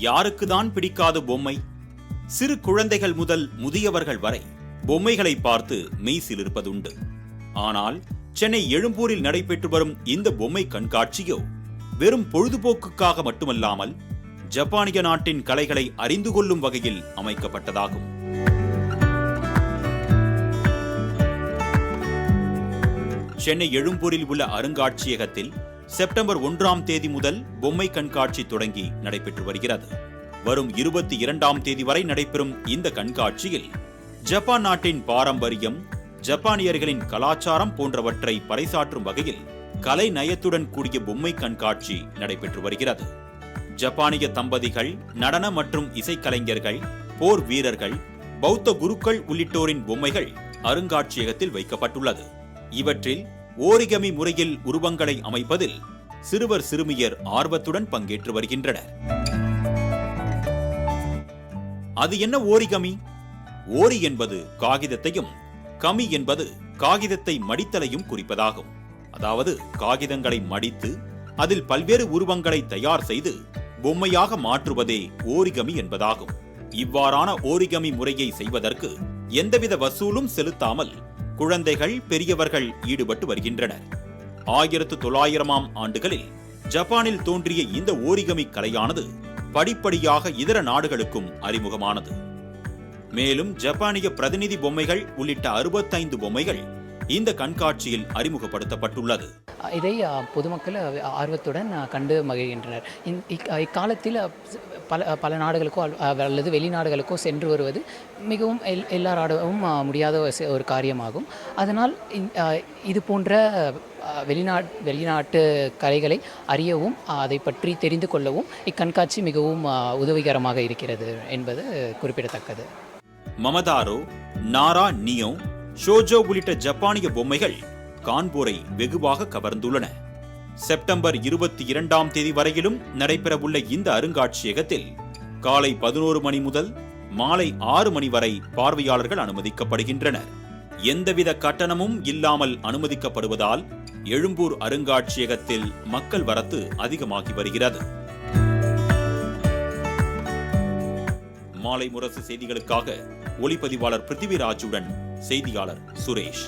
யாருக்குதான் பிடிக்காத பொம்மை? சிறு குழந்தைகள் முதல் முதியவர்கள் வரை பொம்மைகளை பார்த்து மெய்சிலிருப்பதுண்டு ஆனால் சென்னை எழும்பூரில் நடைபெற்று வரும் இந்த பொம்மை கண்காட்சியோ வெறும் பொழுதுபோக்குக்காக மட்டுமல்லாமல் ஜப்பானிய நாட்டின் கலைகளை அறிந்து கொள்ளும் வகையில் அமைக்கப்பட்டதாகும். சென்னை எழும்பூரில் உள்ள அருங்காட்சியகத்தில் செப்டம்பர் ஒன்றாம் தேதி முதல் பொம்மை கண்காட்சி தொடங்கி நடைபெற்று வருகிறது. வரும் இருபத்தி இரண்டாம் தேதி வரை நடைபெறும் இந்த கண்காட்சியில் ஜப்பான் நாட்டின் பாரம்பரியம் ஜப்பானியர்களின் கலாச்சாரம் போன்றவற்றை பறைசாற்றும் வகையில் கலை நயத்துடன் கூடிய பொம்மை கண்காட்சி நடைபெற்று வருகிறது. ஜப்பானிய தம்பதிகள் நடன மற்றும் இசைக்கலைஞர்கள் போர் வீரர்கள் பௌத்த குருக்கள் உள்ளிட்டோரின் பொம்மைகள் அருங்காட்சியகத்தில் வைக்கப்பட்டுள்ளது. இவற்றில் ஓரிகமி முறையில் உருவங்களை அமைப்பதில் சிறுவர் சிறுமியர் ஆர்வத்துடன் பங்கேற்று வருகின்றனர். அது என்ன ஓரிகமி? ஓரி என்பது காகிதத்தையும் கமி என்பது காகிதத்தை மடித்தலையும் குறிப்பதாகும். அதாவது காகிதங்களை மடித்து அதில் பல்வேறு உருவங்களை தயார் செய்து பொம்மையாக மாற்றுவதே ஓரிகமி என்பதாகும். இவ்வாறான ஓரிகமி முறையை செய்வதற்கு எந்தவித வசூலும் செலுத்தாமல் குழந்தைகள் பெரியவர்கள் ஈடுபட்டு வருகின்றனர். ஆயிரத்து தொள்ளாயிரமாம் ஆண்டுகளில் ஜப்பானில் தோன்றிய இந்த ஓரிகமி கலையானது படிப்படியாக இதர நாடுகளுக்கும் அறிமுகமானது. மேலும் ஜப்பானிய பிரதிநிதி பொம்மைகள் உள்ளிட்ட அறுபத்தைந்து பொம்மைகள் இந்த கண்காட்சியில் அறிமுகப்படுத்தப்பட்டுள்ளது. இதை பொதுமக்கள் ஆர்வத்துடன் கண்டு மகிழ்கின்றனர். இக்- இக்காலத்தில் பல பல நாடுகளுக்கோ அல்- அல்லது வெளிநாடுகளுக்கோ சென்று வருவது மிகவும் எல் எல்லாராடவும் முடியாத ஒரு காரியமாகும். அதனால் இந்- இது போன்ற வெளிநாட் வெளிநாட்டு கலைகளை அறியவும் அதை பற்றி தெரிந்து கொள்ளவும் இக்கண்காட்சி மிகவும் உதவிகரமாக இருக்கிறது என்பது குறிப்பிடத்தக்கது. மமதாரோ நாரா நியோ ஷோஜோ உள்ளிட்ட ஜப்பானிய பொம்மைகள் கான்பூரை வெகுவாக கவர்ந்துள்ளன. செப்டம்பர் இருபத்தி இரண்டாம் தேதி வரையிலும் நடைபெறவுள்ள இந்த அருங்காட்சியகத்தில் காலை பதினோரு மணி முதல் மாலை ஆறு மணி வரை பார்வையாளர்கள் அனுமதிக்கப்படுகின்றனர். எந்தவித கட்டணமும் இல்லாமல் அனுமதிக்கப்படுவதால் எழும்பூர் அருங்காட்சியகத்தில் மக்கள் வரத்து அதிகமாகி வருகிறது. மாலை முரசு செய்திகளுக்காக ஒளிப்பதிவாளர் பிருத்திவிராஜுடன் செய்தியாளர் சுரேஷ்.